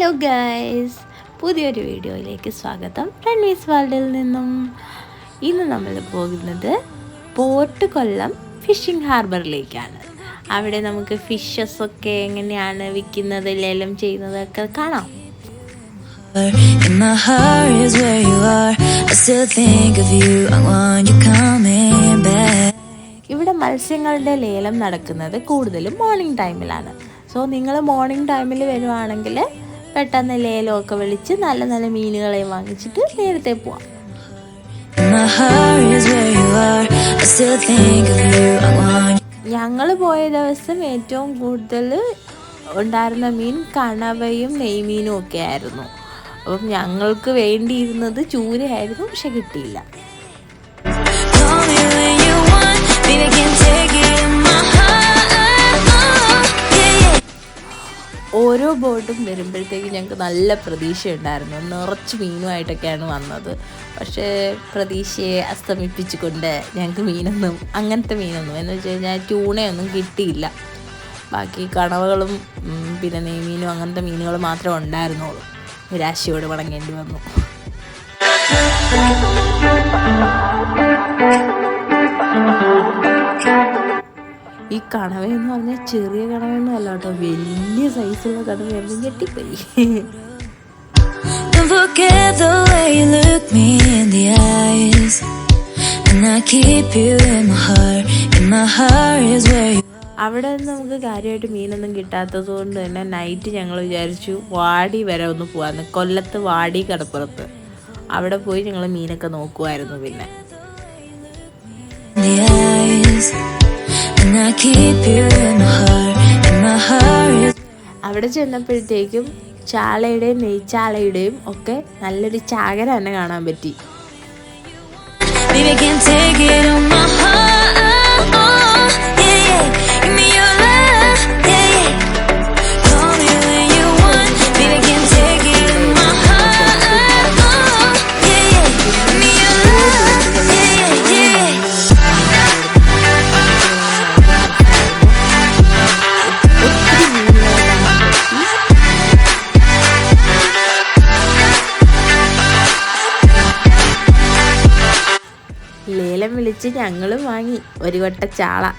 Hello guys പുതിയൊരു വീഡിയോയിലേക്ക് സ്വാഗതം. റൺവീസ് വേൾഡിൽ നിന്നും ഇന്ന് നമ്മൾ പോകുന്നത് പോർട്ട് കൊല്ലം ഫിഷിംഗ് ഹാർബറിലേക്കാണ്. അവിടെ നമുക്ക് ഫിഷസ് ഒക്കെ എങ്ങനെയാണ് വിൽക്കുന്നത് ലേലം ചെയ്യുന്നതൊക്കെ കാണാം. ഇവിടെ മത്സ്യങ്ങളുടെ ലേലം നടക്കുന്നത് കൂടുതലും മോർണിംഗ് ടൈമിലാണ് സോ നിങ്ങൾ മോർണിംഗ് ടൈമിൽ വരുവാണെങ്കിൽ പെട്ടെന്ന് ലേലമൊക്കെ വിളിച്ച് നല്ല നല്ല മീനുകളെയും വാങ്ങിച്ചിട്ട് നേരത്തെ പോവാം. ഞങ്ങൾ പോയ ദിവസം ഏറ്റവും കൂടുതൽ ഉണ്ടായിരുന്ന മീൻ കണവയും നെയ്മീനും ഒക്കെ ആയിരുന്നു. അപ്പം ഞങ്ങൾക്ക് വേണ്ടിയിരുന്നത് ചൂരയായിരുന്നു പക്ഷെ കിട്ടിയില്ല. ഓരോ ബോട്ടും വരുമ്പോഴത്തേക്കും ഞങ്ങൾക്ക് നല്ല പ്രതീക്ഷ ഉണ്ടായിരുന്നു നിറച്ച് മീനുമായിട്ടൊക്കെയാണ് വന്നത്. പക്ഷേ പ്രതീക്ഷയെ അസ്തമിപ്പിച്ചുകൊണ്ട് ഞങ്ങൾക്ക് മീനൊന്നും അങ്ങനത്തെ മീനൊന്നും എന്ന് വെച്ച് കഴിഞ്ഞാൽ ട്യൂണയൊന്നും കിട്ടിയില്ല. ബാക്കി കണവകളും പിന്നെ നെയ്മീനും അങ്ങനത്തെ മീനുകൾ മാത്രമേ ഉണ്ടായിരുന്നുള്ളൂ. നിരാശയോട് മടങ്ങേണ്ടി വന്നു. ഈ കണവയെന്ന് പറഞ്ഞാൽ ചെറിയ കണവയൊന്നും അല്ല കേട്ടോ. വലിയ സൈസുള്ള കണവയായിരുന്നു ഞെട്ടിപ്പോയി. Forget the way you look me in the eyes. And I keep you in my heart. And my heart is where you അവിടെ നിന്ന് നമുക്ക് കാര്യമായിട്ട് മീനൊന്നും കിട്ടാത്തത് കൊണ്ട് തന്നെ നൈറ്റ് ഞങ്ങൾ വിചാരിച്ചു വാടി വരെ ഒന്ന് പോകാമെന്ന് കൊല്ലത്ത് വാടി കടപ്പുറത്ത്. അവിടെ പോയി ഞങ്ങൾ മീനൊക്കെ നോക്കുമായിരുന്നു പിന്നെ. അവിടെ ചെന്നപ്പോഴത്തേക്കും ചാളയുടെയും നെയ്ച്ചാളയുടെയും ഒക്കെ നല്ലൊരു ചാകര തന്നെ കാണാൻ പറ്റി. ലേലം വിളിച്ച് ഞങ്ങളും വാങ്ങി. ഒരു കൊട്ട ചാള.